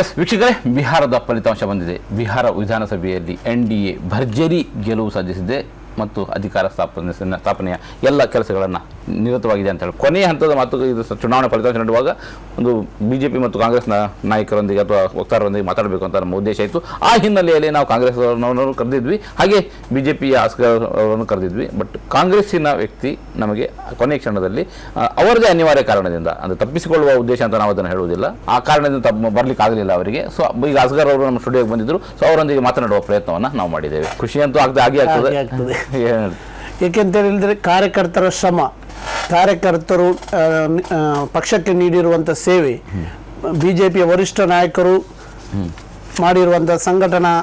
S ವೀಕ್ಷಕರೇ, ಬಿಹಾರದ ಫಲಿತಾಂಶ ಬಂದಿದೆ. ಬಿಹಾರ ವಿಧಾನಸಭೆಯಲ್ಲಿ ಎನ್ ಡಿ ಎ ಭರ್ಜರಿ ಗೆಲುವು ಸಾಧಿಸಿದೆ ಮತ್ತು ಅಧಿಕಾರ ಸ್ಥಾಪನೆ ಸ್ಥಾಪನೆಯ ಎಲ್ಲ ಕೆಲಸಗಳನ್ನು ನಿರತವಾಗಿದೆ ಅಂತ ಹೇಳಿ. ಕೊನೆಯ ಹಂತದ ಮಾತು ಇದು ಚುನಾವಣೆ ಫಲಿತಾಂಶ ನೀಡುವಾಗ ಒಂದು ಬಿ ಜೆ ಪಿ ಮತ್ತು ಕಾಂಗ್ರೆಸ್ನ ನಾಯಕರೊಂದಿಗೆ ಅಥವಾ ವಕ್ತಾರರೊಂದಿಗೆ ಮಾತಾಡಬೇಕು ಅಂತ ನಮ್ಮ ಉದ್ದೇಶ ಇತ್ತು. ಆ ಹಿನ್ನೆಲೆಯಲ್ಲಿ ನಾವು ಕಾಂಗ್ರೆಸ್ ಅವರನ್ನು ಕರೆದಿದ್ವಿ. ಹಾಗೆ ಬಿ ಜೆ ಪಿಯ ಆಸ್ಕರ್ ಅವರನ್ನು ಕರೆದಿದ್ವಿ. ಬಟ್ ಕಾಂಗ್ರೆಸ್ಸಿನ ವ್ಯಕ್ತಿ ನಮಗೆ ಕೊನೆಯ ಕ್ಷಣದಲ್ಲಿ ಅವರದೇ ಅನಿವಾರ್ಯ ಕಾರಣದಿಂದ ಅಂದರೆ ತಪ್ಪಿಸಿಕೊಳ್ಳುವ ಉದ್ದೇಶ ಅಂತ ನಾವು ಅದನ್ನು ಹೇಳುವುದಿಲ್ಲ. ಆ ಕಾರಣದಿಂದ ತಮ್ಮ ಬರ್ಲಿಕ್ಕೆ ಆಗಲಿಲ್ಲ ಅವರಿಗೆ. ಸೊ ಈಗ ಅಸ್ಗರ್ ಅವರು ನಮ್ಮ ಸ್ಟುಡಿಯೋಗೆ ಬಂದಿದ್ದರು ಸೊ ಅವರೊಂದಿಗೆ ಮಾತನಾಡುವ ಪ್ರಯತ್ನವನ್ನು ನಾವು ಮಾಡಿದ್ದೇವೆ. ಖುಷಿ ಅಂತೂ ಆಗದೆ ಆಗಿ ಆಗ್ತದೆ? ಏಕೆಂತ ಹೇಳಿದರೆ ಕಾರ್ಯಕರ್ತರ ಶ್ರಮ. ಕಾರ್ಯಕರ್ತರು ಪಕ್ಷಕ್ಕೆ ನೀಡಿರುವಂಥ ಸೇವೆ ಬಿ ವರಿಷ್ಠ ನಾಯಕರು ಮಾಡಿರುವಂಥ ಸಂಘಟನಾ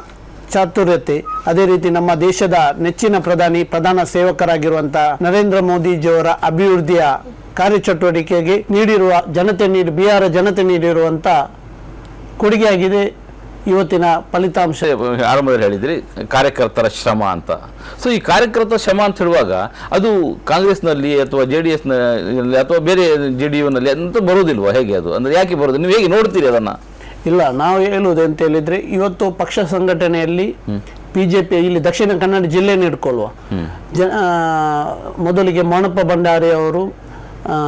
ಚಾತುರ್ಯತೆ, ಅದೇ ರೀತಿ ನಮ್ಮ ದೇಶದ ನೆಚ್ಚಿನ ಪ್ರಧಾನಿ, ಪ್ರಧಾನ ಸೇವಕರಾಗಿರುವಂಥ ನರೇಂದ್ರ ಮೋದಿಜಿಯವರ ಅಭಿವೃದ್ಧಿಯ ಕಾರ್ಯಚಟುವಟಿಕೆಗೆ ನೀಡಿರುವ ಜನತೆ ನೀಡಿ, ಬಿಹಾರ ಜನತೆ ನೀಡಿರುವಂಥ ಕೊಡುಗೆಯಾಗಿದೆ. ಇವತ್ತಿನ ಫಲಿತಾಂಶ. ಆರಂಭದಲ್ಲಿ ಹೇಳಿದ್ರಿ ಕಾರ್ಯಕರ್ತರ ಶ್ರಮ ಅಂತ. ಸೊ ಈ ಕಾರ್ಯಕರ್ತರ ಶ್ರಮ ಅಂತ ಹೇಳುವಾಗ ಅದು ಕಾಂಗ್ರೆಸ್ನಲ್ಲಿ ಅಥವಾ ಜೆ ಡಿ ಎಸ್ನಲ್ಲಿ ಅಥವಾ ಬೇರೆ ಜೆ ಡಿ ಯುನಲ್ಲಿ ಅಂತ ಬರೋದಿಲ್ವಾ ಹೇಗೆ ಅದು? ಅಂದರೆ ಯಾಕೆ ಬರೋದು ನೀವು ಹೇಗೆ ನೋಡ್ತೀರಿ ಅದನ್ನ? ಇಲ್ಲ ನಾವು ಹೇಳುವುದು ಅಂತ ಹೇಳಿದ್ರೆ ಇವತ್ತು ಪಕ್ಷ ಸಂಘಟನೆಯಲ್ಲಿ ಬಿ ಜೆ ಪಿ ಇಲ್ಲಿ ದಕ್ಷಿಣ ಕನ್ನಡ ಜಿಲ್ಲೆಯನ್ನು ಇಟ್ಕೊಳ್ಳುವ ಜ ಮೊದಲಿಗೆ ಮೋಣಪ್ಪ ಭಂಡಾರಿ ಅವರು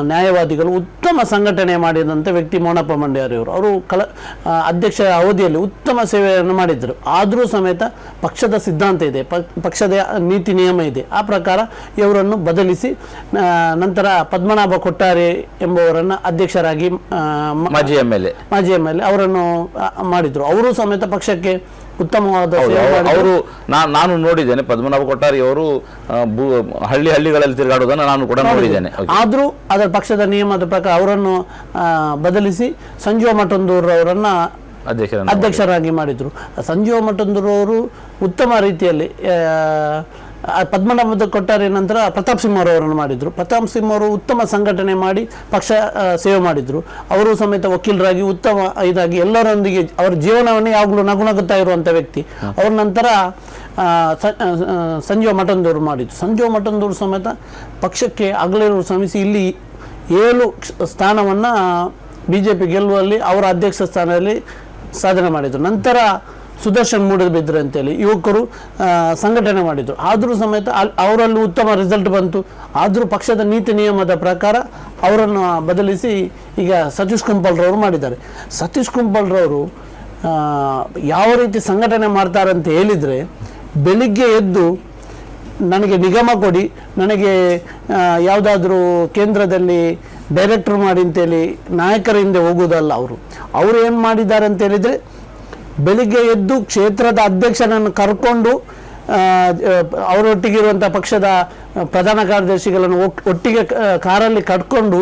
ನ್ಯಾಯವಾದಿಗಳು ಉತ್ತಮ ಸಂಘಟನೆ ಮಾಡಿದಂಥ ವ್ಯಕ್ತಿ ಮೋಣಪ್ಪ ಮಂಡ್ಯಾರಿಯವರು ಅವರು. ಅವರು ಕಲ ಆ, ಅಧ್ಯಕ್ಷ ಅವಧಿಯಲ್ಲಿ ಉತ್ತಮ ಸೇವೆಯನ್ನು ಮಾಡಿದ್ದರು. ಆದರೂ ಸಮೇತ ಪಕ್ಷದ ಸಿದ್ಧಾಂತ ಇದೆ. ಪಕ್ಷದ ನೀತಿ ನಿಯಮ ಇದೆ. ಆ ಪ್ರಕಾರ ಇವರನ್ನು ಬದಲಿಸಿ ನಂತರ ಪದ್ಮನಾಭ ಕೊಟ್ಟಾರೆ ಎಂಬುವರನ್ನು ಅಧ್ಯಕ್ಷರಾಗಿ ಮಾಜಿ ಎಂ ಎಲ್ ಎ. ಮಾಜಿ ಎಂ ಎಲ್ ಎ ಅವರನ್ನು ಮಾಡಿದ್ರು. ಅವರು ಸಮೇತ ಪಕ್ಷಕ್ಕೆ ಉತ್ತಮವಾದ. ಅವರು ನಾನು ನೋಡಿದ್ದೇನೆ ಪದ್ಮನಾಭ ಕೊಟ್ಟಾರಿ ಅವರು ಹಳ್ಳಿ ಹಳ್ಳಿಗಳಲ್ಲಿ ತಿರುಗಾಡೋದನ್ನ ನಾನು ಕೂಡ ನೋಡಿದ್ದೇನೆ. ಆದರೂ ಅದರ ಪಕ್ಷದ ನಿಯಮದ ಪ್ರಕಾರ ಅವರನ್ನು ಬದಲಿಸಿ ಸಂಜೀವ ಮಠಂದೂರ್ ಅವರನ್ನು ಅಧ್ಯಕ್ಷರಾಗಿ ಮಾಡಿದ್ರು. ಸಂಜೀವ ಮಠಂದೂರ್ ಅವರು ಉತ್ತಮ ರೀತಿಯಲ್ಲಿ ಪದ್ಮನಾಭದ ಕೊಟ್ಟಾರೆ ನಂತರ ಪ್ರತಾಪ್ ಸಿಂಹ ಅವರನ್ನು ಮಾಡಿದರು. ಪ್ರತಾಪ್ ಸಿಂಹ ಅವರು ಉತ್ತಮ ಸಂಘಟನೆ ಮಾಡಿ ಪಕ್ಷ ಸೇವೆ ಮಾಡಿದರು. ಅವರು ಸಮೇತ ವಕೀಲರಾಗಿ ಉತ್ತಮ ಇದಾಗಿ ಎಲ್ಲರೊಂದಿಗೆ ಅವರ ಜೀವನವನ್ನೇ ಯಾವಾಗಲೂ ನಗುನಗುತ್ತಾ ಇರುವಂಥ ವ್ಯಕ್ತಿ. ಅವ್ರ ನಂತರ ಸಂಜೀವ ಮಠಂದೂರು ಮಾಡಿದ್ರು. ಸಂಜೀವ ಮಠಂದೂರು ಸಮೇತ ಪಕ್ಷಕ್ಕೆ ಅಗಲಿರುವ ಶ್ರಮಿಸಿ ಇಲ್ಲಿ ಏಳು ಸ್ಥಾನವನ್ನು ಬಿ ಜೆ ಪಿ ಗೆಲ್ಲುವಲ್ಲಿ ಅವರ ಅಧ್ಯಕ್ಷ ಸ್ಥಾನದಲ್ಲಿ ಸಾಧನೆ ಮಾಡಿದರು. ನಂತರ ಸುದರ್ಶನ್ ಮೂಡಬಿದ್ರು ಅಂತೇಳಿ ಯುವಕರು ಸಂಘಟನೆ ಮಾಡಿದರು. ಆದರೂ ಸಮೇತ ಅಲ್ಲಿ ಅವರಲ್ಲಿ ಉತ್ತಮ ರಿಸಲ್ಟ್ ಬಂತು. ಆದರೂ ಪಕ್ಷದ ನೀತಿ ನಿಯಮದ ಪ್ರಕಾರ ಅವರನ್ನು ಬದಲಿಸಿ ಈಗ ಸತೀಶ್ ಕುಂಪಲ್ರವರು ಮಾಡಿದ್ದಾರೆ. ಸತೀಶ್ ಕುಂಪಲ್ರವರು ಯಾವ ರೀತಿ ಸಂಘಟನೆ ಮಾಡ್ತಾರೆ ಅಂತ ಹೇಳಿದರೆ ಬೆಳಿಗ್ಗೆ ಎದ್ದು ನನಗೆ ನಿಗಮ ಕೊಡಿ, ನನಗೆ ಯಾವುದಾದ್ರೂ ಕೇಂದ್ರದಲ್ಲಿ ಡೈರೆಕ್ಟ್ರ್ ಮಾಡಿ ಅಂತೇಳಿ ನಾಯಕರ ಹಿಂದೆ ಹೋಗುವುದಲ್ಲ ಅವರು. ಅವರು ಏನು ಮಾಡಿದ್ದಾರೆ ಅಂತ ಹೇಳಿದರೆ ಬೆಳಿಗ್ಗೆ ಎದ್ದು ಕ್ಷೇತ್ರದ ಅಧ್ಯಕ್ಷನನ್ನು ಕರ್ಕೊಂಡು ಅವರೊಟ್ಟಿಗಿರುವಂಥ ಪಕ್ಷದ ಪ್ರಧಾನ ಕಾರ್ಯದರ್ಶಿಗಳನ್ನು ಒಟ್- ಒಟ್ಟಿಗೆ ಕಾರಲ್ಲಿ ಕಟ್ಕೊಂಡು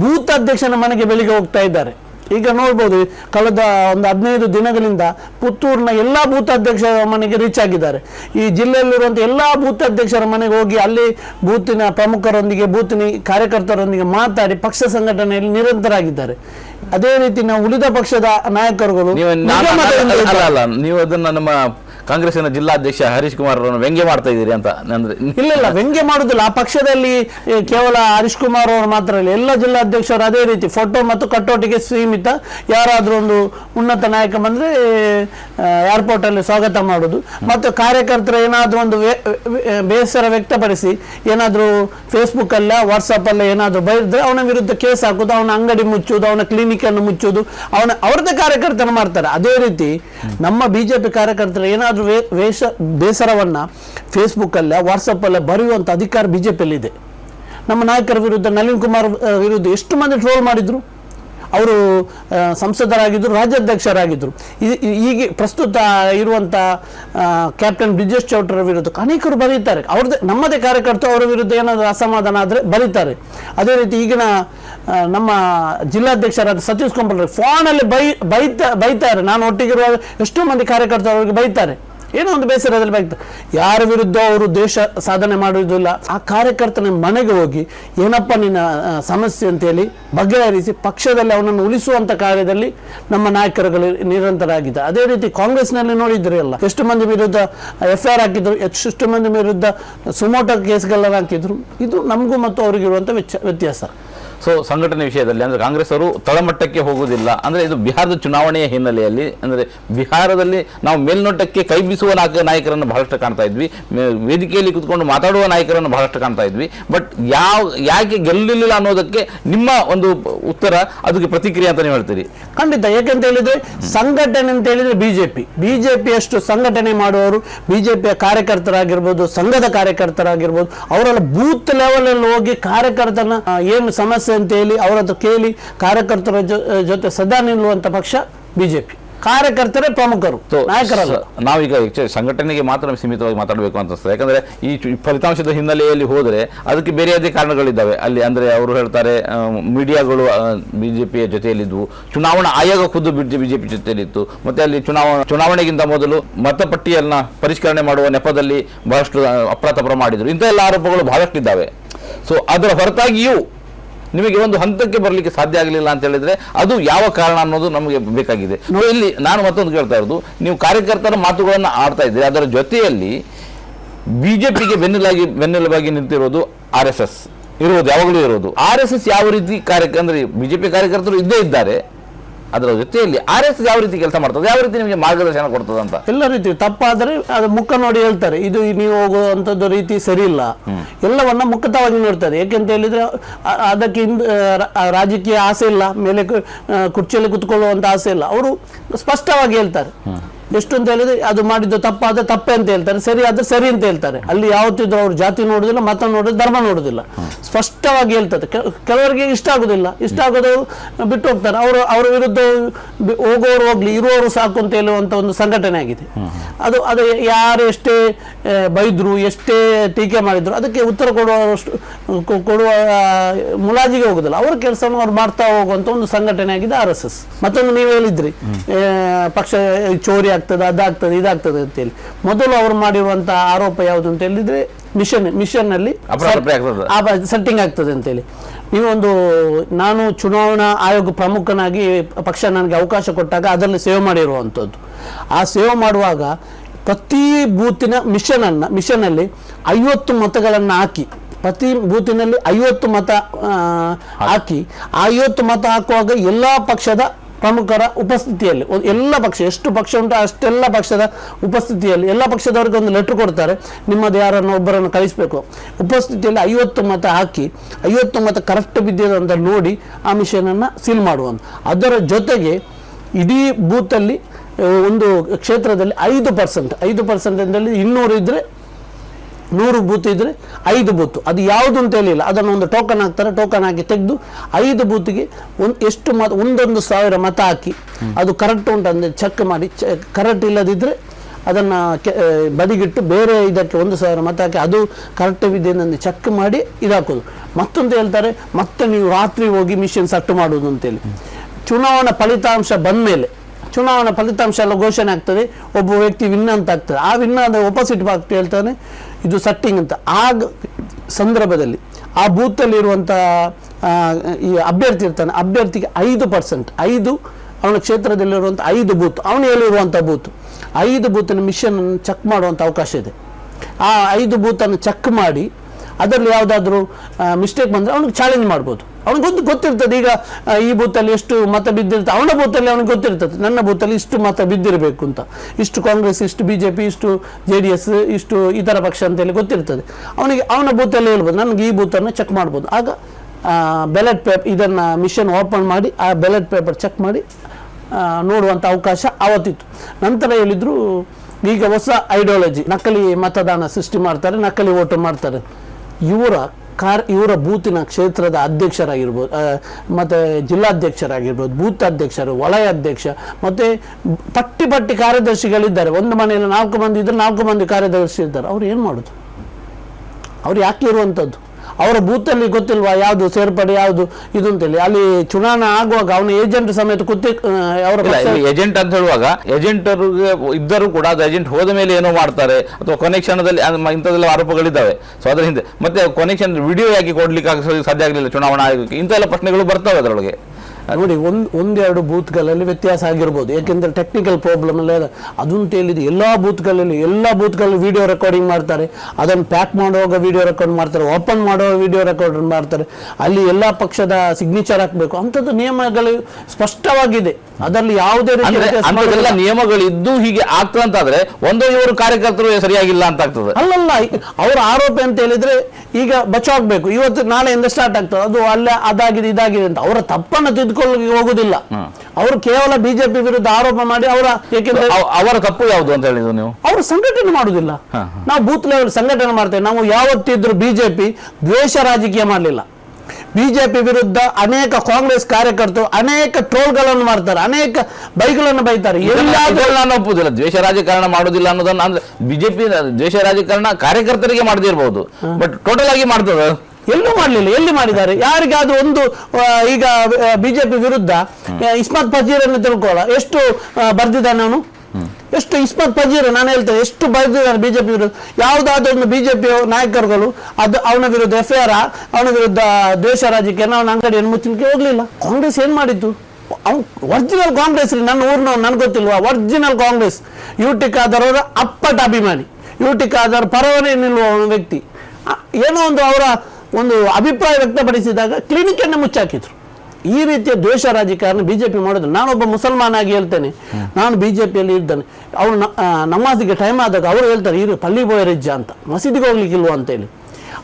ಬೂತ್ ಅಧ್ಯಕ್ಷನ ಮನೆಗೆ ಬೆಳಿಗ್ಗೆ ಹೋಗ್ತಾ ಇದ್ದಾರೆ. ಈಗ ನೋಡ್ಬೋದು ಕಳೆದ ಒಂದು ಹದಿನೈದು ದಿನಗಳಿಂದ ಪುತ್ತೂರಿನ ಎಲ್ಲ ಬೂತ್ ಅಧ್ಯಕ್ಷರ ಮನೆಗೆ ರೀಚ್ ಆಗಿದ್ದಾರೆ. ಈ ಜಿಲ್ಲೆಯಲ್ಲಿರುವಂಥ ಎಲ್ಲ ಬೂತ್ ಅಧ್ಯಕ್ಷರ ಮನೆಗೆ ಹೋಗಿ ಅಲ್ಲಿ ಬೂತಿನ ಪ್ರಮುಖರೊಂದಿಗೆ ಬೂತಿನ ಕಾರ್ಯಕರ್ತರೊಂದಿಗೆ ಮಾತಾಡಿ ಪಕ್ಷ ಸಂಘಟನೆಯಲ್ಲಿ ನಿರಂತರಾಗಿದ್ದಾರೆ. ಅದೇ ರೀತಿ ನಾವು ಉಳಿದ ಪಕ್ಷದ ನಾಯಕರುಗಳು ನೀವು ಅಲ್ಲ ಅಲ್ಲ ನೀವು ಅದನ್ನ ನಮ್ಮ ಕಾಂಗ್ರೆಸ್ಸಿನ ಜಿಲ್ಲಾಧ್ಯಕ್ಷ ಹರೀಶ್ ಕುಮಾರ್ ಅವರನ್ನು ವ್ಯಂಗ್ಯ ಮಾಡ್ತಾ ಇದ್ದೀರಿ ಅಂತ ಅಂದ್ರೆ ಇಲ್ಲ ಇಲ್ಲ, ವ್ಯಂಗ್ಯ ಮಾಡುದಿಲ್ಲ. ಆ ಪಕ್ಷದಲ್ಲಿ ಕೇವಲ ಹರೀಶ್ ಕುಮಾರ್ ಅವರು ಮಾತ್ರ ಅಲ್ಲ ಎಲ್ಲ ಜಿಲ್ಲಾಧ್ಯಕ್ಷರು ಅದೇ ರೀತಿ ಫೋಟೋ ಮತ್ತು ಕಟ್ಟೋಟಿಗೆ ಸೀಮಿತ ಯಾರಾದರೂ ಒಂದು ಉನ್ನತ ನಾಯಕ ಬಂದ್ರೆ ಏರ್ಪೋರ್ಟ್ ಅಲ್ಲಿ ಸ್ವಾಗತ ಮಾಡುದು. ಮತ್ತು ಕಾರ್ಯಕರ್ತರು ಏನಾದರೂ ಒಂದು ಬೇಸರ ವ್ಯಕ್ತಪಡಿಸಿ ಏನಾದರೂ ಫೇಸ್ಬುಕ್ ಅಲ್ಲ ವಾಟ್ಸಪ್ ಅಲ್ಲ ಏನಾದರೂ ಬೈದ್ರೆ ಅವನ ವಿರುದ್ಧ ಕೇಸ್ ಹಾಕುದು, ಅವನ ಅಂಗಡಿ ಮುಚ್ಚುದು, ಅವನ ಕ್ಲಿನಿಕ್ ಅನ್ನು ಮುಚ್ಚುದು, ಅವನ ಅವ್ರದ್ದೇ ಕಾರ್ಯಕರ್ತನ ಮಾಡ್ತಾರೆ. ಅದೇ ರೀತಿ ನಮ್ಮ ಬಿಜೆಪಿ ಕಾರ್ಯಕರ್ತರು ಏನಾದರೂ ವೇ- ವೇಷ, ಬೇಸರವನ್ನು ಫೇಸ್ಬುಕ್ಕಲ್ಲೇ ವಾಟ್ಸಪ್ಪಲ್ಲೇ ಬರೆಯುವಂಥ ಅಧಿಕಾರ ಬಿ ಜೆ ಪಿಯಲ್ಲಿದೆ ನಮ್ಮ ನಾಯಕರ ವಿರುದ್ಧ, ನಳಿನ್ ಕುಮಾರ್ ವಿರುದ್ಧ ಎಷ್ಟು ಮಂದಿ ಟ್ರೋಲ್ ಮಾಡಿದ್ರು? ಅವರು ಸಂಸದರಾಗಿದ್ದರು ರಾಜ್ಯಾಧ್ಯಕ್ಷರಾಗಿದ್ದರು ಈಗ ಪ್ರಸ್ತುತ ಇರುವಂಥ ಕ್ಯಾಪ್ಟನ್ ಬ್ರಿಜೇಶ್ ಚೌಟ್ರ ವಿರುದ್ಧ ಅನೇಕರು ಬರೀತಾರೆ. ಅವ್ರದ್ದೇ, ನಮ್ಮದೇ ಕಾರ್ಯಕರ್ತರು ಅವರ ವಿರುದ್ಧ ಏನಾದರೂ ಅಸಮಾಧಾನ ಆದರೆ ಬರೀತಾರೆ. ಅದೇ ರೀತಿ ಈಗಿನ ನಮ್ಮ ಜಿಲ್ಲಾಧ್ಯಕ್ಷರಾದ ಸತೀಶ್ ಕುಂಬಲ್ ಫೋನಲ್ಲಿ ಬೈ, ಬೈತಾ, ಬೈತಾರೆ. ನಾನು ಒಟ್ಟಿಗಿರುವ ಎಷ್ಟೋ ಮಂದಿ ಕಾರ್ಯಕರ್ತರು ಅವರಿಗೆ ಬೈತಾರೆ. ಏನೋ ಒಂದು ಬೇಸರದಲ್ಲಿ ಬೈತಾರೆ ಯಾರ ವಿರುದ್ಧ ಅವರು ದೇಶ ಸಾಧನೆ ಮಾಡುವುದಿಲ್ಲ. ಆ ಕಾರ್ಯಕರ್ತನ ಮನೆಗೆ ಹೋಗಿ, ಏನಪ್ಪ ನಿನ್ನ ಸಮಸ್ಯೆ ಅಂತೇಳಿ ಬಗೆಹರಿಸಿ ಪಕ್ಷದಲ್ಲಿ ಅವನನ್ನು ಉಳಿಸುವಂಥ ಕಾರ್ಯದಲ್ಲಿ ನಮ್ಮ ನಾಯಕರುಗಳು ನಿರಂತರಾಗಿದ್ದಾರೆ. ಅದೇ ರೀತಿ ಕಾಂಗ್ರೆಸ್ನಲ್ಲಿ ನೋಡಿದ್ರೆ ಅಲ್ಲ, ಎಷ್ಟು ಮಂದಿ ವಿರುದ್ಧ ಎಫ್ ಐ ಆರ್ ಹಾಕಿದ್ರು ಎಷ್ಟು ಮಂದಿ ವಿರುದ್ಧ ಸುಮೋಟೋ ಕೇಸ್ಗಳನ್ನು ಹಾಕಿದ್ರು. ಇದು ನಮಗೂ ಮತ್ತು ಅವ್ರಿಗಿರುವಂಥ ವ್ಯತ್ಯಾಸ. ಸೊ ಸಂಘಟನೆ ವಿಷಯದಲ್ಲಿ ಅಂದರೆ ಕಾಂಗ್ರೆಸ್ ಅವರು ತಳಮಟ್ಟಕ್ಕೆ ಹೋಗುವುದಿಲ್ಲ. ಅಂದರೆ ಇದು ಬಿಹಾರದ ಚುನಾವಣೆಯ ಹಿನ್ನೆಲೆಯಲ್ಲಿ, ಅಂದರೆ ಬಿಹಾರದಲ್ಲಿ ನಾವು ಮೇಲ್ನೋಟಕ್ಕೆ ಕೈ ಬೀಸುವ ನಾಯಕ, ನಾಯಕರನ್ನು ಬಹಳಷ್ಟು ಕಾಣ್ತಾ ಇದ್ವಿ. ವೇದಿಕೆಯಲ್ಲಿ ಕುತ್ಕೊಂಡು ಮಾತಾಡುವ ನಾಯಕರನ್ನು ಬಹಳಷ್ಟು ಕಾಣ್ತಾ ಇದ್ವಿ. ಬಟ್ ಯಾವ, ಯಾಕೆ ಗೆಲ್ಲಲಿಲ್ಲ ಅನ್ನೋದಕ್ಕೆ ನಿಮ್ಮ ಒಂದು ಉತ್ತರ ಅದಕ್ಕೆ ಪ್ರತಿಕ್ರಿಯೆ ಅಂತ ನೀವು ಹೇಳ್ತೀರಿ. ಖಂಡಿತ. ಯಾಕೆಂತ ಹೇಳಿದ್ರೆ, ಸಂಘಟನೆ ಅಂತ ಹೇಳಿದ್ರೆ ಬಿಜೆಪಿ. ಬಿಜೆಪಿಯಷ್ಟು ಸಂಘಟನೆ ಮಾಡುವವರು ಬಿಜೆಪಿಯ ಕಾರ್ಯಕರ್ತರಾಗಿರ್ಬೋದು, ಸಂಘದ ಕಾರ್ಯಕರ್ತರಾಗಿರ್ಬೋದು, ಅವರೆಲ್ಲ ಬೂತ್ ಲೆವೆಲ್ ಅಲ್ಲಿ ಹೋಗಿ ಕಾರ್ಯಕರ್ತನ ಏನು ಸಮಸ್ಯೆ ಅಂತ ಹೇಳಿ ಅವರ ಹತ್ರ ಕೇಳಿ ಕಾರ್ಯಕರ್ತರ ಜೊತೆ ಸದಾ ನಿಲ್ಲುವಂತ ಪಕ್ಷ ಬಿಜೆಪಿ. ಕಾರ್ಯಕರ್ತರೇ ಪ್ರಮುಖರು ನಾಯಕರಲ್ಲ. ನಾವೀಗ ಸಂಘಟನೆಗೆ ಮಾತ್ರ ಸೀಮಿತವಾಗಿ ಮಾತಾಡಬೇಕು ಅಂತ ಅನಿಸ್ತದೆ ಯಾಕಂದ್ರೆ ಈ ಫಲಿತಾಂಶದ ಹಿನ್ನೆಲೆಯಲ್ಲಿ ಹೋದರೆ ಅದಕ್ಕೆ ಬೇರೆಯದೇ ಕಾರಣಗಳಿದ್ದಾವೆ. ಅಲ್ಲಿ ಅಂದ್ರೆ ಅವರು ಹೇಳ್ತಾರೆ ಮೀಡಿಯಾಗಳು ಬಿಜೆಪಿಯ ಜೊತೆಯಲ್ಲಿದ್ದವು ಚುನಾವಣಾ ಆಯೋಗ ಖುದ್ದು ಬಿಜೆಪಿ ಜೊತೆಯಲ್ಲಿತ್ತು. ಮತ್ತೆ ಅಲ್ಲಿ ಚುನಾವಣಾ ಚುನಾವಣೆಗಿಂತ ಮೊದಲು ಮತಪಟ್ಟಿಯನ್ನ ಪರಿಷ್ಕರಣೆ ಮಾಡುವ ನೆಪದಲ್ಲಿ ಬಹಳಷ್ಟು ಅಪ್ರತಪ್ರ ಮಾಡಿದ್ರು. ಇಂಥ ಎಲ್ಲ ಆರೋಪಗಳು ಬಹಳಷ್ಟು ಇದ್ದಾವೆ ಸೊ ಅದರ ಹೊರತಾಗಿಯೂ ನಿಮಗೆ ಒಂದು ಹಂತಕ್ಕೆ ಬರಲಿಕ್ಕೆ ಸಾಧ್ಯ ಆಗಲಿಲ್ಲ ಅಂತ ಹೇಳಿದ್ರೆ ಅದು ಯಾವ ಕಾರಣ ಅನ್ನೋದು ನಮಗೆ ಬೇಕಾಗಿದೆ. ಇಲ್ಲಿ ನಾನು ಮತ್ತೊಂದು ಕೇಳ್ತಾ ಇರೋದು ನೀವು ಕಾರ್ಯಕರ್ತರ ಮಾತುಗಳನ್ನು ಆಡ್ತಾ ಇದ್ದೀರಿ ಅದರ ಜೊತೆಯಲ್ಲಿ ಬಿಜೆಪಿಗೆ ಬೆನ್ನೆಲಾಗಿ ಬೆನ್ನೆಲುಬಾಗಿ ನಿಂತಿರೋದು ಆರ್ ಎಸ್ ಎಸ್. ಇರುವುದು ಯಾವಾಗಲೂ ಇರೋದು ಆರ್ ಎಸ್ ಎಸ್ ಯಾವ ರೀತಿ ಕಾರ್ಯ ಅಂದರೆ ಬಿಜೆಪಿ ಕಾರ್ಯಕರ್ತರು ಇದ್ದೇ ಇದ್ದಾರೆ ಅದರ ಜೊತೆಯಲ್ಲಿ ಆರ್ ಎಸ್ ಯಾವ ರೀತಿ ಕೆಲಸ ಮಾಡ್ತದೆ ಯಾವ ರೀತಿ ನಿಮಗೆ ಮಾರ್ಗದರ್ಶನ ಕೊಡ್ತದೆ ಅಂತ ಎಲ್ಲ ರೀತಿ ತಪ್ಪಾದರೆ ಅದು ಮುಖ ನೋಡಿ ಹೇಳ್ತಾರೆ. ಇದು ನೀವು ಹೋಗುವಂಥದ್ದು ರೀತಿ ಸರಿ ಇಲ್ಲ ಎಲ್ಲವನ್ನ ಮುಖತವಾಗಿ ನೋಡ್ತಾರೆ. ಏಕೆಂತ ಹೇಳಿದ್ರೆ ಅದಕ್ಕೆ ಹಿಂದ್ ರಾಜಕೀಯ ಆಸೆ ಇಲ್ಲ. ಮೇಲೆ ಕುರ್ಚಿಯಲ್ಲಿ ಕುತ್ಕೊಳ್ಳುವಂತ ಆಸೆ ಇಲ್ಲ. ಅವರು ಸ್ಪಷ್ಟವಾಗಿ ಹೇಳ್ತಾರೆ. ಎಷ್ಟು ಅಂತ ಹೇಳಿದ್ರೆ ಅದು ಮಾಡಿದ್ದು ತಪ್ಪಾದ್ರೆ ತಪ್ಪೆ ಅಂತ ಹೇಳ್ತಾರೆ, ಸರಿ ಆದ್ರೆ ಸರಿ ಅಂತ ಹೇಳ್ತಾರೆ. ಅಲ್ಲಿ ಯಾವತ್ತಿದ್ರು ಅವ್ರು ಜಾತಿ ನೋಡುದಿಲ್ಲ, ಮತ ನೋಡುದು ಧರ್ಮ ನೋಡುದಿಲ್ಲ. ಸ್ಪಷ್ಟವಾಗಿ ಹೇಳ್ತದೆ. ಕೆಲ- ಕೆಲವರಿಗೆ ಇಷ್ಟ ಆಗುದಿಲ್ಲ. ಇಷ್ಟ ಆಗೋದವರು ಬಿಟ್ಟು ಹೋಗ್ತಾರೆ. ಅವರು, ಅವರ ವಿರುದ್ಧ ಹೋಗೋರು ಹೋಗ್ಲಿ, ಇರುವವರು ಸಾಕು ಅಂತ ಹೇಳುವಂತ ಒಂದು ಸಂಘಟನೆ ಆಗಿದೆ. ಅದು ಅದು ಯಾರು ಎಷ್ಟೇ ಬೈದ್ರು, ಎಷ್ಟೇ ಟೀಕೆ ಮಾಡಿದ್ರು, ಅದಕ್ಕೆ ಉತ್ತರ ಕೊಡುವಷ್ಟು ಕೊಡುವ ಮುಲಾಜಿಗೆ ಹೋಗುದಿಲ್ಲ. ಅವರ ಕೆಲಸವನ್ನು ಅವ್ರು ಮಾಡ್ತಾ ಹೋಗುವಂತ ಒಂದು ಸಂಘಟನೆ ಆಗಿದೆ ಆರ್ ಎಸ್ ಎಸ್. ಮತ್ತೊಂದು ನೀವು ಹೇಳಿದ್ರಿ. ಪಕ್ಷ, ಚೋರಿ ಅದಾಗ್ತದೆ ಇದಾಗ್ತದೆ ಅಂತೇಳಿ. ಮೊದಲು ಅವರು ಮಾಡಿರುವಂತಹ ಆರೋಪ ಯಾವುದು ಅಂತ ಹೇಳಿದ್ರೆ ಮಿಷನ್ ಮಿಷನ್ನಲ್ಲಿ ಅಪರಾಧ ಆಗ್ತದೆ. ಸೆಟ್ಟಿಂಗ್ ಆಗ್ತದೆ ಅಂತೇಳಿ. ನೀವೊಂದು ನಾನು ಚುನಾವಣಾ ಆಯೋಗ ಪ್ರಮುಖನಾಗಿ ಪಕ್ಷ ನನಗೆ ಅವಕಾಶ ಕೊಟ್ಟಾಗ ಅದರಲ್ಲಿ ಸೇವೆ ಮಾಡಿರುವಂಥದ್ದು. ಆ ಸೇವೆ ಮಾಡುವಾಗ ಪ್ರತಿ ಬೂತಿನ ಮಿಷನ್ ಅನ್ನ ಮಿಷನ್ ಅಲ್ಲಿ ಐವತ್ತು ಮತಗಳನ್ನು ಹಾಕಿ ಪ್ರತಿ ಬೂತಿನಲ್ಲಿ ಐವತ್ತು ಮತ ಹಾಕಿ ಆ ಐವತ್ತು ಮತ ಹಾಕುವಾಗ ಎಲ್ಲಾ ಪಕ್ಷದ ಪ್ರಮುಖರ ಉಪಸ್ಥಿತಿಯಲ್ಲಿ ಎಲ್ಲ ಪಕ್ಷ, ಎಷ್ಟು ಪಕ್ಷ ಉಂಟು ಅಷ್ಟೆಲ್ಲ ಪಕ್ಷದ ಉಪಸ್ಥಿತಿಯಲ್ಲಿ, ಎಲ್ಲ ಪಕ್ಷದವರಿಗೆ ಒಂದು ಲೆಟ್ರ್ ಕೊಡ್ತಾರೆ. ನಿಮ್ಮದು ಯಾರನ್ನು ಒಬ್ಬರನ್ನು ಕಳಿಸಬೇಕು. ಉಪಸ್ಥಿತಿಯಲ್ಲಿ ಐವತ್ತು ಮತ ಹಾಕಿ, ಐವತ್ತು ಮತ ಕರೆಕ್ಟ್ ಬಿದ್ದಿದೆ ಅಂತ ನೋಡಿ ಆ ಮಿಷನನ್ನು ಸೀಲ್ ಮಾಡುವಂಥ ಅದರ ಜೊತೆಗೆ ಇಡೀ ಬೂತಲ್ಲಿ ಒಂದು ಕ್ಷೇತ್ರದಲ್ಲಿ ಐದು ಪರ್ಸೆಂಟ್ ಐದು ಪರ್ಸೆಂಟ್ ಅಂತೇಳಿ ಇನ್ನೂರು ಇದ್ರೆ ನೂರು ಬೂತ್ ಇದ್ರೆ ಐದು ಬೂತ್. ಅದು ಯಾವುದು ಅಂತ ಹೇಳಿಲ್ಲ. ಅದನ್ನು ಒಂದು ಟೋಕನ್ ಹಾಕ್ತಾರೆ ಟೋಕನ್ ಹಾಕಿ ತೆಗೆದು ಐದು ಬೂತ್ಗೆ ಒಂದು ಎಷ್ಟು ಮತ, ಒಂದೊಂದು ಸಾವಿರ ಮತ ಹಾಕಿ. ಅದು ಕರೆಕ್ಟ್ ಉಂಟು ಅಂದ್ರೆ ಚೆಕ್ ಮಾಡಿ. ಕರೆಕ್ಟ್ ಇಲ್ಲದಿದ್ದರೆ ಅದನ್ನು ಬದಿಗಿಟ್ಟು ಬೇರೆ ಇದಕ್ಕೆ ಒಂದು ಸಾವಿರ ಮತ ಹಾಕಿ ಅದು ಕರೆಕ್ಟ್ ವಿದ್ಯೆಯಿಂದ ಚೆಕ್ ಮಾಡಿ ಇದಾಕೋದು. ಮತ್ತೊಂದು ಹೇಳ್ತಾರೆ, ಮತ್ತೆ ನೀವು ರಾತ್ರಿ ಹೋಗಿ ಮಿಷಿನ್ ಸಟ್ಟು ಮಾಡೋದು ಅಂತೇಳಿ ಚುನಾವಣಾ ಫಲಿತಾಂಶ ಬಂದ ಮೇಲೆ ಚುನಾವಣಾ ಫಲಿತಾಂಶ ಎಲ್ಲ ಘೋಷಣೆ ಆಗ್ತದೆ. ಒಬ್ಬ ವ್ಯಕ್ತಿ ವಿನ್ ಅಂತ ಆಗ್ತದೆ. ಆ ವಿನ್ ಆದ ಒಪೋಸಿಟ್ ಪಾರ್ಟಿ ಹೇಳ್ತಾನೆ ಇದು ಸಟ್ಟಿಂಗ್ ಅಂತ. ಆ ಸಂದರ್ಭದಲ್ಲಿ, ಆ ಬೂತಲ್ಲಿರುವಂಥ ಈ ಅಭ್ಯರ್ಥಿ ಇರ್ತಾನೆ, ಅಭ್ಯರ್ಥಿಗೆ ಐದು ಪರ್ಸೆಂಟ್ ಐದು, ಅವನ ಕ್ಷೇತ್ರದಲ್ಲಿರುವಂಥ ಐದು ಬೂತ್, ಅವನು ಹೇಳಿರುವಂಥ ಬೂತ್. ಐದು ಬೂತಿನ ಮಿಷನ್ ಚೆಕ್ ಮಾಡುವಂಥ ಅವಕಾಶ ಇದೆ. ಆ ಐದು ಬೂತನ್ನು ಚೆಕ್ ಮಾಡಿ, ಅದರಲ್ಲಿ ಯಾವುದಾದ್ರೂ ಮಿಸ್ಟೇಕ್ ಬಂದರೆ ಅವನಿಗೆ ಚಾಲೆಂಜ್ ಮಾಡ್ಬೋದು. ಅವನಿಗೆ ಗೊತ್ತು ಗೊತ್ತಿರ್ತದೆ. ಈಗ ಈ ಬೂತಲ್ಲಿ ಎಷ್ಟು ಮತ ಬಿದ್ದಿರ್ತದೆ ಅವನ ಬೂತಲ್ಲಿ ಅವನಿಗೆ ಗೊತ್ತಿರ್ತದೆ. ನನ್ನ ಬೂತಲ್ಲಿ ಇಷ್ಟು ಮತ ಬಿದ್ದಿರಬೇಕು ಅಂತ. ಇಷ್ಟು ಕಾಂಗ್ರೆಸ್, ಇಷ್ಟು ಬಿ ಜೆ ಪಿ ಇಷ್ಟು ಜೆ ಡಿ ಎಸ್, ಇಷ್ಟು ಇತರ ಪಕ್ಷ ಅಂತೇಳಿ ಗೊತ್ತಿರ್ತದೆ. ಅವನಿಗೆ ಅವನ ಬೂತಲ್ಲಿ ಹೇಳ್ಬೋದು. ನನಗೆ ಈ ಬೂತನ್ನು ಚೆಕ್ ಮಾಡ್ಬೋದು. ಆಗ ಬೆಲೆಟ್ ಪೇಪರ್ ಇದನ್ನು ಮಿಷನ್ ಓಪನ್ ಮಾಡಿ, ಆ ಬೆಲೆಟ್ ಪೇಪರ್ ಚೆಕ್ ಮಾಡಿ ನೋಡುವಂಥ ಅವಕಾಶ ಆವತ್ತಿತ್ತು ನಂತರ ಹೇಳಿದರು, ಈಗ ಹೊಸ ಐಡಿಯಾಲಜಿ ನಕಲಿ ಮತದಾನ ಸೃಷ್ಟಿ ಮಾಡ್ತಾರೆ, ನಕಲಿ ಓಟು ಮಾಡ್ತಾರೆ. ಇವರ ಕಾರ್ ಇವರ ಬೂತಿನ ಕ್ಷೇತ್ರದ ಅಧ್ಯಕ್ಷರಾಗಿರ್ಬೋದು ಮತ್ತು ಜಿಲ್ಲಾಧ್ಯಕ್ಷರಾಗಿರ್ಬೋದು ಬೂತ್ ಅಧ್ಯಕ್ಷರು ವಲಯ ಅಧ್ಯಕ್ಷ ಮತ್ತು ಪಟ್ಟಿ ಪಟ್ಟಿ ಕಾರ್ಯದರ್ಶಿಗಳಿದ್ದಾರೆ. ಒಂದು ಮನೆಯಲ್ಲಿ ನಾಲ್ಕು ಮಂದಿ ಇದ್ದರೆ ನಾಲ್ಕು ಮಂದಿ ಕಾರ್ಯದರ್ಶಿ ಇದ್ದಾರೆ. ಅವ್ರು ಏನು ಮಾಡೋದು? ಅವ್ರು ಯಾಕೆ ಇರುವಂಥದ್ದು ಅವರ ಬೂತಲ್ಲಿ ಗೊತ್ತಿಲ್ವಾ ಯಾವುದು ಸೇರ್ಪಡೆ ಯಾವುದು ಇದು ಅಂತೇಳಿ. ಅಲ್ಲಿ ಚುನಾವಣೆ ಆಗುವಾಗ ಅವನ ಏಜೆಂಟ್ ಸಮೇತ ಕುತ್ತಿ ಅವರ ಏಜೆಂಟ್ ಅಂತ ಹೇಳುವಾಗ ಏಜೆಂಟರಿಗೆ ಇದ್ದರೂ ಕೂಡ ಅದು ಏಜೆಂಟ್ ಹೋದ ಮೇಲೆ ಏನೋ ಮಾಡ್ತಾರೆ ಅಥವಾ ಕೊನೆ ಕ್ಷಣದಲ್ಲಿ ಅದ್ ಮ- ಇಂಥದ್ದೆಲ್ಲ ಆರೋಪಗಳಿದ್ದಾವೆ. ಸೊ ಅದ್ರ ಹಿಂದೆ. ಮತ್ತೆ ಕೊನೆಕ್ಷನ್ ಕ್ಷಣ ವಿಡಿಯೋ ಯಾಕೆ ಕೊಡ್ಲಿಕ್ಕೆ ಸಾಧ್ಯ ಆಗಲಿಲ್ಲ ಚುನಾವಣಾ ಆಯೋಗಕ್ಕೆ? ಇಂಥ ಎಲ್ಲ ಪ್ರಶ್ನೆಗಳು ಬರ್ತವೆ ಅದರೊಳಗೆ. ನೋಡಿ ಒಂದು ಒಂದೆರಡು ಬೂತ್ಗಳಲ್ಲಿ ವ್ಯತ್ಯಾಸ ಆಗಿರ್ಬೋದು. ಯಾಕೆಂದ್ರೆ ಟೆಕ್ನಿಕಲ್ ಪ್ರಾಬ್ಲಮ್ ಎಲ್ಲ. ಅದನ್ನು ಹೇಳಿದ್ದು ಎಲ್ಲಾ ಬೂತ್ಗಳಲ್ಲಿ ಎಲ್ಲಾ ಬೂತ್ಗಳಲ್ಲಿ ವಿಡಿಯೋ ರೆಕಾರ್ಡಿಂಗ್ ಮಾಡ್ತಾರೆ. ಅದನ್ನು ಪ್ಯಾಕ್ ಮಾಡುವಾಗ ವಿಡಿಯೋ ರೆಕಾರ್ಡ್ ಮಾಡ್ತಾರೆ. ಓಪನ್ ಮಾಡುವಾಗ ವಿಡಿಯೋ ರೆಕಾರ್ಡ್ ಮಾಡ್ತಾರೆ. ಅಲ್ಲಿ ಎಲ್ಲ ಪಕ್ಷದ ಸಿಗ್ನೇಚರ್ ಹಾಕಬೇಕು. ಅಂಥದ್ದು ನಿಯಮಗಳು ಸ್ಪಷ್ಟವಾಗಿದೆ. ಅದರಲ್ಲಿ ಯಾವುದೇ ರೀತಿ ನಿಯಮಗಳು ಇದ್ದು ಅಂತದೆಲ್ಲ ನಿಯಮಗಳಿದ್ದು ಹೀಗೆ ಆಗ್ತದೆ ಅಂತಾದ್ರೆ ಒಂದು ಇವರು ಕಾರ್ಯಕರ್ತರು ಸರಿಯಾಗಿಲ್ಲ ಅಂತ ಆಗ್ತದೆ. ಅಲ್ಲಲ್ಲ ಅವರ ಆರೋಪ ಅಂತ ಹೇಳಿದ್ರೆ ಈಗ ಬಚಾವ್ಬೇಕು ಇವತ್ತು ನಾಳೆಯಿಂದ ಸ್ಟಾರ್ಟ್ ಆಗ್ತದೆ. ಅದು ಅಲ್ಲೇ ಅದಾಗಿದೆ ಇದಾಗಿದೆ ಅಂತ. ಅವರ ತಪ್ಪನ್ನು ತಿದ್ದುಕೊಳ್ಳಿಕ್ಕೆ ಹೋಗುದಿಲ್ಲ. ಅವರು ಕೇವಲ ಬಿಜೆಪಿ ವಿರುದ್ಧ ಆರೋಪ ಮಾಡಿ ಅವರ ಏಕೆಂದ್ರೆ ಅವರ ತಪ್ಪು ಯಾವುದು ಅಂತ ಹೇಳಿದ್ರು ನೀವು? ಅವರು ಸಂಘಟನೆ ಮಾಡುದಿಲ್ಲ. ನಾವು ಬೂತ್ ಲೆವೆಲ್ ಸಂಘಟನೆ ಮಾಡ್ತೇವೆ. ನಾವು ಯಾವತ್ತಿದ್ರು ಬಿಜೆಪಿ ದ್ವೇಷ ರಾಜಕೀಯ ಮಾಡಲಿಲ್ಲ. ಬಿಜೆಪಿ ವಿರುದ್ಧ ಅನೇಕ ಕಾಂಗ್ರೆಸ್ ಕಾರ್ಯಕರ್ತರು ಅನೇಕ ಟ್ರೋಲ್ಗಳನ್ನು ಮಾಡ್ತಾರೆ. ಅನೇಕ ಬೈಕ್ಗಳನ್ನು ಬೈತಾರೆ. ನಾನು ಒಪ್ಪುದಿಲ್ಲ ದ್ವೇಷ ರಾಜಕಾರಣ ಮಾಡುದಿಲ್ಲ ಅನ್ನೋದನ್ನ ಅಂದ್ರೆ ಬಿಜೆಪಿ ದ್ವೇಷ ರಾಜಕಾರಣ ಕಾರ್ಯಕರ್ತರಿಗೆ ಮಾಡದಿರ್ಬೋದು ಬಟ್ ಟೋಟಲ್ ಆಗಿ ಮಾಡ್ತದೆ? ಎಲ್ಲೂ ಮಾಡಲಿಲ್ಲ. ಎಲ್ಲಿ ಮಾಡಿದ್ದಾರೆ? ಯಾರಿಗಾದ್ರೂ ಒಂದು ಈಗ ಬಿಜೆಪಿ ವಿರುದ್ಧ ಇಸ್ಮತ್ ಫಜೀರನ್ನು ತಿಳ್ಕೊಳ್ಳ. ಎಷ್ಟು ಬರ್ದಿದ್ದಾನೆ ಅವನು? ಎಷ್ಟು ಇಸ್ಮಾತ್ ಫಜೀರ್, ನಾನು ಹೇಳ್ತೇನೆ, ಎಷ್ಟು ಬರ್ದಿದ್ದಾನೆ ಬಿಜೆಪಿ ವಿರುದ್ಧ? ಯಾವುದಾದ್ರೂ ಒಂದು ಬಿಜೆಪಿ ನಾಯಕರುಗಳು, ಅದು ಅವನ ವಿರುದ್ಧ ಎಫ್ ಐ ಅವನ ವಿರುದ್ಧ ದ್ವೇಷ ರಾಜಕೀಯ ಅವನ ಅಂಗಡಿಯನ್ನು ಮುಚ್ಚಲಿಕ್ಕೆ ಹೋಗ್ಲಿಲ್ಲ. ಕಾಂಗ್ರೆಸ್ ಏನ್ ಮಾಡಿತ್ತು ಅವ್ನು ಒರಿಜಿನಲ್ ಕಾಂಗ್ರೆಸ್ ರೀ, ನನ್ನ ಊರಿನವ್ರು, ನನ್ಗೆ ಗೊತ್ತಿಲ್ವಾ? ಒರಿಜಿನಲ್ ಕಾಂಗ್ರೆಸ್. ಯು ಅಪ್ಪಟ ಅಭಿಮಾನಿ. ಯು ಟಿ ಖಾದರ್ ನಿಲ್ಲುವ ವ್ಯಕ್ತಿ. ಏನೋ ಒಂದು ಅವರ ಒಂದು ಅಭಿಪ್ರಾಯ ವ್ಯಕ್ತಪಡಿಸಿದಾಗ ಕ್ಲಿನಿಕನ್ನು ಮುಚ್ಚಾಕಿದ್ರು. ಈ ರೀತಿಯ ದ್ವೇಷ ರಾಜಕಾರಣ ಬಿಜೆಪಿ ಮಾಡೋದು. ನಾನೊಬ್ಬ ಮುಸಲ್ಮಾನ್ ಆಗಿ ಹೇಳ್ತೇನೆ. ನಾನು ಬಿಜೆಪಿಯಲ್ಲಿ ಇದ್ದೇನೆ ಅವರು ನಮಾಜಿಗೆ ಟೈಮ್ ಆದಾಗ ಅವರು ಹೇಳ್ತಾರೆ, ಇರು, ಪಲ್ಲಿ ಬೋಯರಿಜ್ಜ ಅಂತ. ಮಸೀದಿಗೆ ಹೋಗ್ಲಿಕ್ಕಿಲ್ವ ಅಂತೇಳಿ.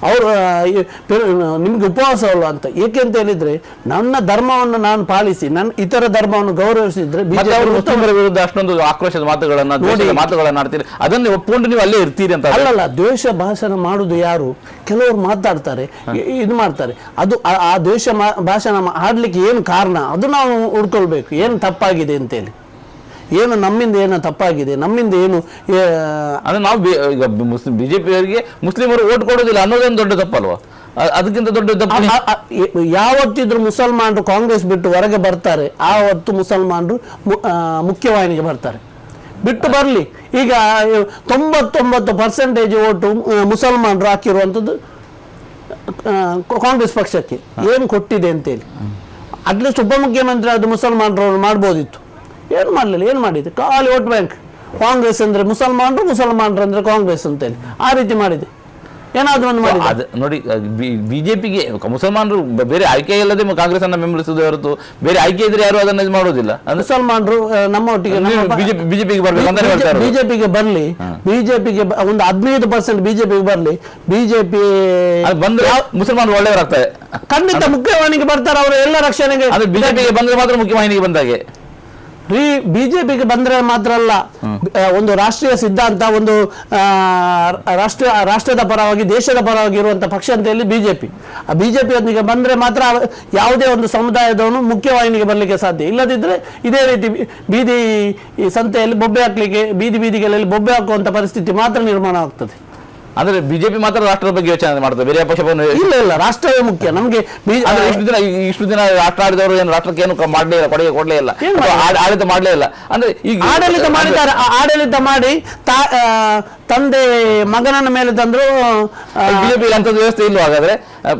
ಅವರು ನಿಮ್ಗೆ ಉಪವಾಸ ಅಲ್ಲ ಅಂತ. ಏಕೆ ಅಂತ ಹೇಳಿದ್ರೆ ನನ್ನ ಧರ್ಮವನ್ನು ನಾನು ಪಾಲಿಸಿ ನನ್ನ ಇತರ ಧರ್ಮವನ್ನು ಗೌರವಿಸಿದ್ರೆ ಮುಸ್ಲಿಮರ ವಿರುದ್ಧ ಅಷ್ಟೊಂದು ಆಕ್ರೋಶದ ಮಾತುಗಳನ್ನು ನೋಡಿ ಮಾತುಗಳನ್ನು ಆಡ್ತೀರಿ. ಅದನ್ನೇ ಒಪ್ಪಿಕೊಂಡು ನೀವು ಅಲ್ಲೇ ಇರ್ತೀರಿ ಅಂತ ಅಲ್ಲಲ್ಲ ದ್ವೇಷ ಭಾಷಣ ಮಾಡುದು ಯಾರು? ಕೆಲವರು ಮಾತಾಡ್ತಾರೆ ಇದು ಮಾಡ್ತಾರೆ. ಅದು ಆ- ದ್ವೇಷ ಭಾಷಣ ಆಡ್ಲಿಕ್ಕೆ ಏನು ಕಾರಣ? ಅದು ನಾವು ಹುಡ್ಕೊಳ್ಬೇಕು. ಏನು ತಪ್ಪಾಗಿದೆ ಅಂತೇಳಿ. ಏನು ನಮ್ಮಿಂದ ಏನು ತಪ್ಪಾಗಿದೆ? ನಮ್ಮಿಂದ ಏನು ಅಂದ್ರೆ ನಾವು ಈಗ ಮುಸ್ಲಿಂ ಬಿಜೆಪಿ ಅವರಿಗೆ ಮುಸ್ಲಿಮರು ಓಟ್ ಕೊಡೋದಿಲ್ಲ ಅನ್ನೋದೇನು ದೊಡ್ಡ ತಪ್ಪಲ್ವಾ? ಅದಕ್ಕಿಂತ ದೊಡ್ಡ ತಪ್ಪು ಯಾವತ್ತಿದ್ರು ಮುಸಲ್ಮಾನರು ಕಾಂಗ್ರೆಸ್ ಬಿಟ್ಟು ಹೊರಗೆ ಬರ್ತಾರೆ ಆವತ್ತು ಮುಸಲ್ಮಾನರು ಮುಖ್ಯವಾಹಿನಿಗೆ ಬರ್ತಾರೆ. ಬಿಟ್ಟು ಬರಲಿ. ಈಗ ತೊಂಬತ್ತೊಂಬತ್ತು ಪರ್ಸೆಂಟೇಜ್ ಓಟು ಮುಸಲ್ಮಾನರು ಹಾಕಿರುವಂಥದ್ದು ಕಾಂಗ್ರೆಸ್ ಪಕ್ಷಕ್ಕೆ. ಏನು ಕೊಟ್ಟಿದೆ ಅಂತೇಳಿ. ಅಟ್ಲೀಸ್ಟ್ ಉಪಮುಖ್ಯಮಂತ್ರಿ ಅದು ಮುಸಲ್ಮಾನರು ಮಾಡ್ಬೋದಿತ್ತು. ಏನು ಮಾಡಲಿಲ್ಲ? ಏನು ಮಾಡಿದೆ ಖಾಲಿ ವೋಟ್ ಬ್ಯಾಂಕ್. ಕಾಂಗ್ರೆಸ್ ಅಂದ್ರೆ ಮುಸಲ್ಮಾನರು ಮುಸಲ್ಮಾನರು ಅಂದರೆ ಕಾಂಗ್ರೆಸ್ ಅಂತೇಳಿ. ಆ ರೀತಿ ಮಾಡಿದೆ ಏನಾದರೂ ಒಂದು ಮಾಡಿ ಅದು ನೋಡಿ ಬಿಜೆಪಿಗೆ ಮುಸಲ್ಮಾನರು ಬೇರೆ ಆಯ್ಕೆ ಇಲ್ಲದೆ ಕಾಂಗ್ರೆಸ್ ಅನ್ನ ಬೆಂಬಲಿಸುವುದೇ ಹೊರತು ಬೇರೆ ಆಯ್ಕೆ ಇದ್ರೆ ಯಾರು ಅದನ್ನ ಇದು ಮಾಡೋದಿಲ್ಲ. ಅಂದ್ರೆ ಮುಸಲ್ಮಾನರು ನಮ್ಮ ಒಟ್ಟಿಗೆ ಬಿಜೆಪಿ ಬಿಜೆಪಿಗೆ ಇರೋದು. ಬಿಜೆಪಿಗೆ ಬರ್ಲಿ. ಬಿಜೆಪಿಗೆ ಒಂದು ಹದಿನೈದು ಪರ್ಸೆಂಟ್ ಬಿಜೆಪಿಗೆ ಬರ್ಲಿ. ಬಿಜೆಪಿ ಅದು ಬಂದ್ರೆ ಮುಸಲ್ಮಾನರು ಒಳ್ಳೆಯವರಾಗ್ತಾರೆ. ಖಂಡಿತ ಮುಖ್ಯವಾಹಿನಿಗೆ ಬರ್ತಾರೆ ಅವರು ಎಲ್ಲ ರಕ್ಷಣೆಗೆ ಅದು ಬಿಜೆಪಿಗೆ ಬಂದ್ರೆ ಮಾತ್ರ ಮುಖ್ಯವಾಹಿನಿಗೆ ಬಂದಾಗೆ. ಬಿಜೆಪಿಗೆ ಬಂದ್ರೆ ಮಾತ್ರ ಅಲ್ಲ. ಒಂದು ರಾಷ್ಟ್ರೀಯ ಸಿದ್ಧಾಂತ, ಒಂದು ರಾಷ್ಟ್ರ, ರಾಷ್ಟ್ರದ ಪರವಾಗಿ, ದೇಶದ ಪರವಾಗಿ ಇರುವಂತ ಪಕ್ಷ ಅಂತ ಹೇಳಿ ಬಿಜೆಪಿ. ಆ ಬಿಜೆಪಿ ಒಂದಿಗೆ ಬಂದ್ರೆ ಮಾತ್ರ ಯಾವುದೇ ಒಂದು ಸಮುದಾಯದವನು ಮುಖ್ಯವಾಹಿನಿಗೆ ಬರಲಿಕ್ಕೆ ಸಾಧ್ಯ. ಇಲ್ಲದಿದ್ರೆ ಇದೇ ರೀತಿ ಬೀದಿ ಸಂತೆಯಲ್ಲಿ ಬೊಬ್ಬೆ ಹಾಕ್ಲಿಕ್ಕೆ, ಬೀದಿ ಬೀದಿಗಳಲ್ಲಿ ಬೊಬ್ಬೆ ಹಾಕುವಂತ ಪರಿಸ್ಥಿತಿ ಮಾತ್ರ ನಿರ್ಮಾಣ ಆಗ್ತದೆ. ಅಂದ್ರೆ ಬಿಜೆಪಿ ಮಾತ್ರ ರಾಷ್ಟ್ರದ ಬಗ್ಗೆ ಯೋಚನೆ ಮಾಡ್ತಾರೆ ಬೇರೆ ಪಕ್ಷ ಇಲ್ಲ ಇಲ್ಲ ರಾಷ್ಟ್ರವೇ ಮುಖ್ಯ. ನಮಗೆ ಇಷ್ಟು ದಿನ ಇಷ್ಟು ದಿನ ರಾಷ್ಟ್ರ ಆಡಿದವರು ಏನು ರಾಷ್ಟ್ರಕ್ಕೆ ಏನು ಮಾಡಲೇ ಇಲ್ಲ ಕೊಡುಗೆ ಕೊಡಲೇ ಇಲ್ಲ. ಆಡಳಿತ ಮಾಡ್ಲೇ ಇಲ್ಲ. ಅಂದ್ರೆ ಈಗ ಆಡಳಿತ ಮಾಡಿದ್ದಾರೆ. ಆಡಳಿತ ಮಾಡಿ ತಂದೆ ಮಗನನ್ನ ಮೇಲೆ ತಂದ್ರು ಬಿಜೆಪಿ ಅಂತ ವ್ಯವಸ್ಥೆ ಇಲ್ವಾ ಹಾಗಾದ್ರೆ?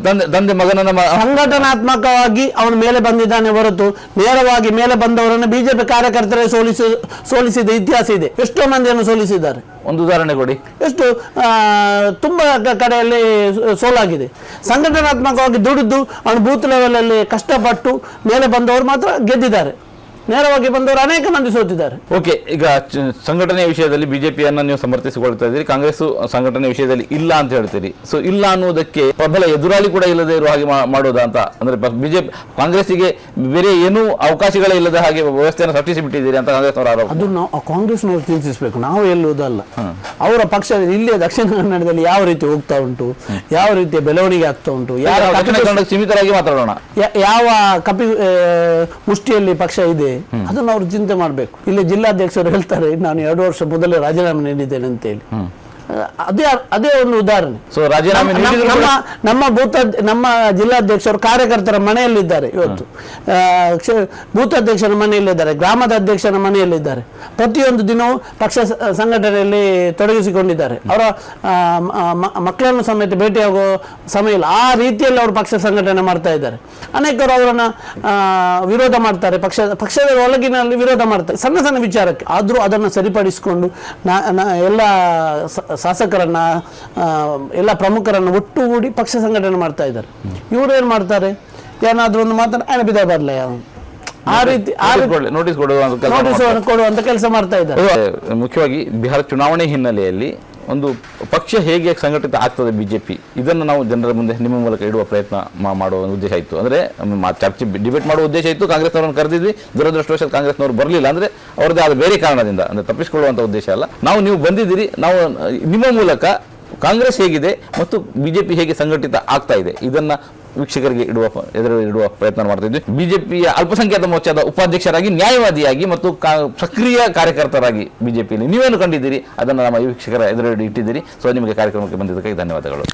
ತಂದೆ ತಂದೆ ಮಗನನ್ನ ಸಂಘಟನಾತ್ಮಕವಾಗಿ ಅವನ ಮೇಲೆ ಬಂದಿದ್ದಾನೆ ಹೊರತು ನೇರವಾಗಿ ಮೇಲೆ ಬಂದವರನ್ನು ಬಿಜೆಪಿ ಕಾರ್ಯಕರ್ತರೇ ಸೋಲಿಸಿ ಸೋಲಿಸಿದ ಇತಿಹಾಸ ಇದೆ. ಎಷ್ಟೋ ಮಂದಿಯನ್ನು ಸೋಲಿಸಿದ್ದಾರೆ. ಒಂದು ಉದಾಹರಣೆ ಕೊಡಿ. ಎಷ್ಟು ತುಂಬ ಕಡೆಯಲ್ಲಿ ಸೋಲಾಗಿದೆ. ಸಂಘಟನಾತ್ಮಕವಾಗಿ ದುಡಿದು ಅವನು ಬೂತ್ ಲೆವೆಲಲ್ಲಿ ಕಷ್ಟಪಟ್ಟು ಮೇಲೆ ಬಂದವರು ಮಾತ್ರ ಗೆದ್ದಿದ್ದಾರೆ. ನೇರವಾಗಿ ಬಂದವರು ಅನೇಕ ಮಂದಿ ಸೋತಿದ್ದಾರೆ. ಓಕೆ ಈಗ ಸಂಘಟನೆ ವಿಷಯದಲ್ಲಿ ಬಿಜೆಪಿಯನ್ನು ನೀವು ಸಮರ್ಥಿಸಿಕೊಳ್ತಾ ಇದ್ದೀರಿ ಕಾಂಗ್ರೆಸ್ ಸಂಘಟನೆ ವಿಷಯದಲ್ಲಿ ಇಲ್ಲ ಅಂತ ಹೇಳ್ತೀರಿ. ಸೊ ಇಲ್ಲ ಅನ್ನೋದಕ್ಕೆ ಪ್ರಬಲ ಎದುರಾಳಿ ಕೂಡ ಇಲ್ಲದೆ ಇರುವ ಹಾಗೆ ಮಾಡೋದಾ ಅಂತ? ಅಂದ್ರೆ ಬಿಜೆಪಿ ಕಾಂಗ್ರೆಸ್ಸಿಗೆ ಬೇರೆ ಏನೂ ಅವಕಾಶಗಳೇ ಇಲ್ಲದ ಹಾಗೆ ವ್ಯವಸ್ಥೆಯನ್ನು ಸೃಷ್ಟಿಸಿ ಬಿಟ್ಟಿದ್ದೀರಿ ಅಂತ ಕಾಂಗ್ರೆಸ್ ಅವರ ಆರೋಪ. ಅದು ನಾವು ಕಾಂಗ್ರೆಸ್ನವರು ಕಾಂಗ್ರೆಸ್ನವ್ರು ಚಿಂತಿಸಬೇಕು ನಾವು ಎಲ್ಲುವುದಲ್ಲ ಅವರ ಪಕ್ಷ ಇಲ್ಲಿಯ ದಕ್ಷಿಣ ಕನ್ನಡದಲ್ಲಿ ಯಾವ ರೀತಿ ಹೋಗ್ತಾ ಉಂಟು ಯಾವ ರೀತಿಯ ಬೆಳವಣಿಗೆ ಆಗ್ತಾ ಉಂಟು ಯಾವ ದಕ್ಷಿಣ ಕನ್ನಡಕ್ಕೆ ಸೀಮಿತರಾಗಿ ಮಾತಾಡೋಣ. ಯಾವ ಕಪಿ ಮುಷ್ಟಿಯಲ್ಲಿ ಪಕ್ಷ ಇದೆ ಅದನ್ನು ಅವರು ಚಿಂತೆ ಮಾಡಬೇಕು. ಇಲ್ಲಿ ಜಿಲ್ಲಾಧ್ಯಕ್ಷರು ಹೇಳ್ತಾರೆ ನಾನು ಎರಡು ವರ್ಷ ಮೊದಲೇ ರಾಜೀನಾಮೆ ನೀಡಿದ್ದೇನೆ ಅಂತೇಳಿ. ಅದೇ ಅದೇ ಒಂದು ಉದಾಹರಣೆ. ಸೊ ರಾಜೀನಾಮೆ ನಮ್ಮ- ನಮ್ಮ ಭೂತ ನಮ್ಮ ಬೂತ್ ನಮ್ಮ ಜಿಲ್ಲಾಧ್ಯಕ್ಷರು ಕಾರ್ಯಕರ್ತರ ಮನೆಯಲ್ಲಿದ್ದಾರೆ ಇವತ್ತು. ಭೂತ ಅಧ್ಯಕ್ಷರ ಮನೆಯಲ್ಲಿದ್ದಾರೆ ಗ್ರಾಮದ ಅಧ್ಯಕ್ಷರ ಮನೆಯಲ್ಲಿದ್ದಾರೆ. ಪ್ರತಿಯೊಂದು ದಿನವೂ ಪಕ್ಷ ಸಂಘಟನೆಯಲ್ಲಿ ತೊಡಗಿಸಿಕೊಂಡಿದ್ದಾರೆ. ಅವರ ಮಕ್ಕಳನ್ನು ಸಮೇತ ಭೇಟಿಯಾಗುವ ಸಮಯ ಇಲ್ಲ. ಆ ರೀತಿಯಲ್ಲಿ ಅವರು ಪಕ್ಷ ಸಂಘಟನೆ ಮಾಡ್ತಾ ಇದ್ದಾರೆ. ಅನೇಕರು ಅವರನ್ನ ವಿರೋಧ ಮಾಡ್ತಾರೆ. ಪಕ್ಷ ಪಕ್ಷದ ಒಳಗಿನಲ್ಲಿ ವಿರೋಧ ಮಾಡ್ತಾರೆ. ಸಣ್ಣ ಸಣ್ಣ ವಿಚಾರಕ್ಕೆ. ಆದರೂ ಅದನ್ನು ಸರಿಪಡಿಸಿಕೊಂಡು ನಾ- ನಾ- ಎಲ್ಲ ಶಾಸಕರನ್ನ ಎಲ್ಲ ಪ್ರಮುಖರನ್ನು ಒಟ್ಟುಗೂಡಿ ಪಕ್ಷ ಸಂಘಟನೆ ಮಾಡ್ತಾ ಇದ್ದಾರೆ. ಇವರು ಏನು ಮಾಡ್ತಾರೆ? ಏನಾದರೂ ಒಂದು ಮಾತನ್ನ ಆಯ್ನ ಬಿದ್ದ ಆ ರೀತಿ ಆ ನೋಟಿಸ್ ರೀತಿ ನೋಟಿಸ್ ಕೊಡುವಂತ ಕೆಲಸ ಮಾಡ್ತಾ ಇದ್ದಾರೆ. ಮುಖ್ಯವಾಗಿ ಬಿಹಾರ ಚುನಾವಣೆ ಹಿನ್ನೆಲೆಯಲ್ಲಿ ಒಂದು ಪಕ್ಷ ಹೇಗೆ ಸಂಘಟಿತ ಆಗ್ತದೆ ಬಿ ಜೆ ಪಿ ಇದನ್ನು ನಾವು ಜನರ ಮುಂದೆ ನಿಮ್ಮ ಮೂಲಕ ಇಡುವ ಪ್ರಯತ್ನ ಮಾಡುವ ಉದ್ದೇಶ ಇತ್ತು. ಅಂದರೆ ಚರ್ಚೆ ಡಿಬೇಟ್ ಮಾಡುವ ಉದ್ದೇಶ ಇತ್ತು. ಕಾಂಗ್ರೆಸ್ನವರನ್ನು ಕರೆದಿದ್ವಿ. ದುರದೃಷ್ಟವಶಾತ್ ಕಾಂಗ್ರೆಸ್ನವರು ಬರಲಿಲ್ಲ ಅಂದರೆ ಅವರದೇ ಆದ ಬೇರೆ ಕಾರಣದಿಂದ, ಅಂದರೆ ತಪ್ಪಿಸಿಕೊಳ್ಳುವಂಥ ಉದ್ದೇಶ ಅಲ್ಲ. ನಾವು ನೀವು ಬಂದಿದ್ದೀರಿ. ನಾವು, ನಿಮ್ಮ ಮೂಲಕ ಕಾಂಗ್ರೆಸ್ ಹೇಗಿದೆ ಮತ್ತು ಬಿಜೆಪಿ ಹೇಗೆ ಸಂಘಟಿತ ಆಗ್ತಾ ಇದೆ, ಇದನ್ನ ವೀಕ್ಷಕರಿಗೆ ಇಡುವ ಎದುರು ಇಡುವ ಪ್ರಯತ್ನ ಮಾಡ್ತಿದ್ವಿ ಬಿಜೆಪಿಯ ಅಲ್ಪಸಂಖ್ಯಾತ ಮೋರ್ಚಾದ ಉಪಾಧ್ಯಕ್ಷರಾಗಿ ನ್ಯಾಯವಾದಿಯಾಗಿ ಮತ್ತು ಸಕ್ರಿಯ ಕಾರ್ಯಕರ್ತರಾಗಿ ಬಿಜೆಪಿಯಲ್ಲಿ ನೀವೇನು ಕಂಡಿದ್ದೀರಿ? ಅದನ್ನು ನಮ್ಮ ವೀಕ್ಷಕರ ಎದುರು ಇಟ್ಟಿದ್ದೀರಿ. ಸೊ ನಿಮಗೆ ಕಾರ್ಯಕ್ರಮಕ್ಕೆ ಬಂದಿದ್ದಕ್ಕಾಗಿ ಧನ್ಯವಾದಗಳು.